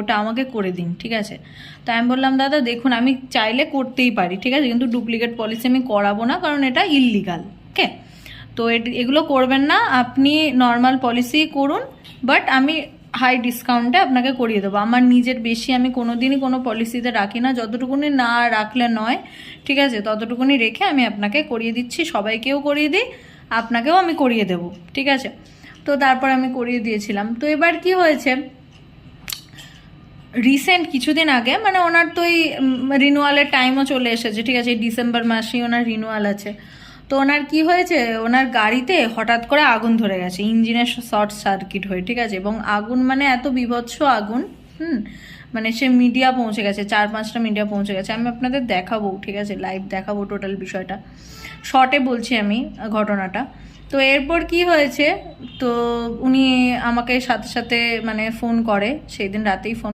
ওটা আমাকে করে দিন, ঠিক আছে? তো আমি বললাম, দাদা, দেখুন, আমি চাইলে করতেই পারি, ঠিক আছে? কিন্তু ডুপ্লিকেট পলিসি আমি করাবো না, কারণ এটা ইললিগাল ওকে তো এগুলো করবেন না, আপনি নর্মাল পলিসি করুন বাট আমি হাই ডিসকাউন্টে আপনাকে করিয়ে দেবো। আমার নিজের বেশি আমি কোনো দিনই কোনো পলিসিতে রাখি না, যতটুকুনি না রাখলে নয়, ঠিক আছে? ততটুকুনি রেখে আমি আপনাকে করিয়ে দিচ্ছি, সবাইকেও করিয়ে দিই, আপনাকেও আমি করিয়ে দেবো, ঠিক আছে? তো তারপর আমি করিয়ে দিয়েছিলাম। তো এবার কি হয়েছে? রিসেন্ট কিছুদিন আগে মানে ওনার তো এই রিনুয়ালের টাইমও চলে এসেছে, ঠিক আছে, এই ডিসেম্বর মাসেই ওনার রিনুয়াল আছে। তো ওনার কি হয়েছে, ওনার গাড়িতে হঠাৎ করে আগুন ধরে গেছে, ইঞ্জিনের শর্ট সার্কিট হয়ে, ঠিক আছে, এবং আগুন মানে এত বিভৎস আগুন, হুম মানে সে মিডিয়া পৌঁছে গেছে, চার পাঁচটা মিডিয়া পৌঁছে গেছে। আমি আপনাদের দেখাবো, ঠিক আছে লাইভ দেখাবো টোটাল বিষয়টা। শর্টে বলছি আমি ঘটনাটা। তো এরপর কি হয়েছে, তো উনি আমাকে সাথে সাথে মানে ফোন করে, সেই দিন রাতেই ফোন